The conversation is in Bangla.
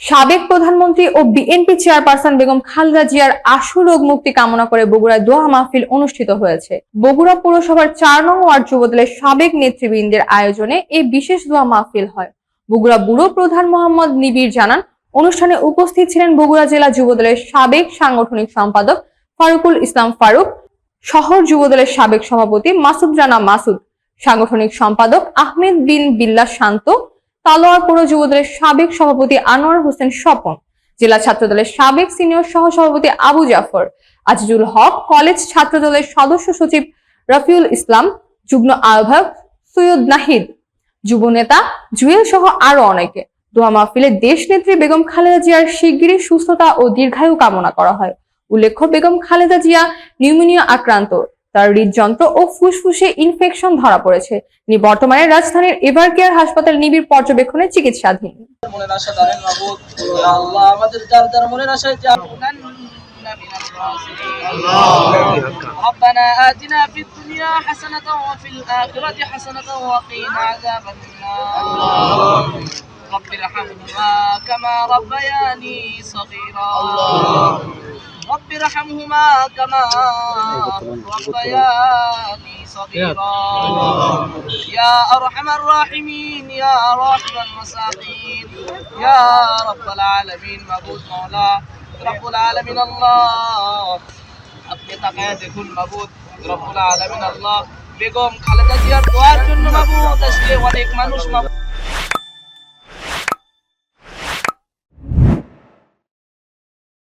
সাবেক প্রধানমন্ত্রী ও বিএনপি চেয়ারপারসন বেগম খালেদা জিয়ার আশু রোগ মুক্তি কামনা করে বগুড়ায় দোয়া মাহফিল অনুষ্ঠিত হয়েছে। বগুড়া পৌরসভার চার নং ওয়ার্ড যুবদলের সাবেক নেতৃবৃন্দের আয়োজনে এই বিশেষ দোয়া মাহফিল হয়। বগুড়া ব্যুরো প্রধান মোহাম্মদ নিবির জানান, অনুষ্ঠানে উপস্থিত ছিলেন বগুড়া জেলা যুবদলের সাবেক সাংগঠনিক সম্পাদক ফারুকুল ইসলাম ফারুক, শহর যুবদলের সাবেক সভাপতি মাসুদ রানা মাসুদ, সাংগঠনিক সম্পাদক আহমেদ বিন বিল্লা শান্ত তালোয়ার পৌর যুবদলের সাবেক সভাপতি আনোয়ার হোসেন স্বপন, জেলা ছাত্রদলের সাবেক সিনিয়র সহ সভাপতি আবু জাফর, আজিজুল হক, কলেজ ছাত্রদলের সদস্য সচিব রফিউল ইসলাম, যুগ্ম আহ্বায়ক সৈয়দ নাহিদ, যুব নেতা জুয়েল সহ আরও অনেকে। দোয়া মাহফিলে দেশ নেত্রী বেগম খালেদা জিয়ার শিগগিরই সুস্থতা ও দীর্ঘায়ু কামনা করা হয়। উল্লেখ্য, বেগম খালেদা জিয়া নিউমোনিয়া আক্রান্ত। তার হৃদযন্ত্র ও ফুসফুসে ইনফেকশন ধরা পড়েছে তিনি বর্তমানে রাজধানীর এভার কেয়ার হাসপাতাল নিবিড় পর্যবেক্ষণে চিকিৎসাধীন মনের আশা দাঁড়েন মাবুদ ইয়া আল্লাহ আমাদের যার যার মনের আশায় যা ربنا آتنا في الدنيا حسنة وفي الآخرة حسنة وقنا عذاب النار رب ارحمهما كما ربياني صغيرا رب ارحمهما كما ربياني صغيرا يا أرحم الراحمين يا راحم المساكين يا رب العالمين মাবুদ মাওলা রব্বুল আলামিন আল্লাহ আপনি তাকায় দেখুন মাবুদ রব্বুল আলামিন আল্লাহ বেগম খালেদা জিয়ার দোয়ার জন্য মাবুদ আজকে অনেক মানুষ মাবুদ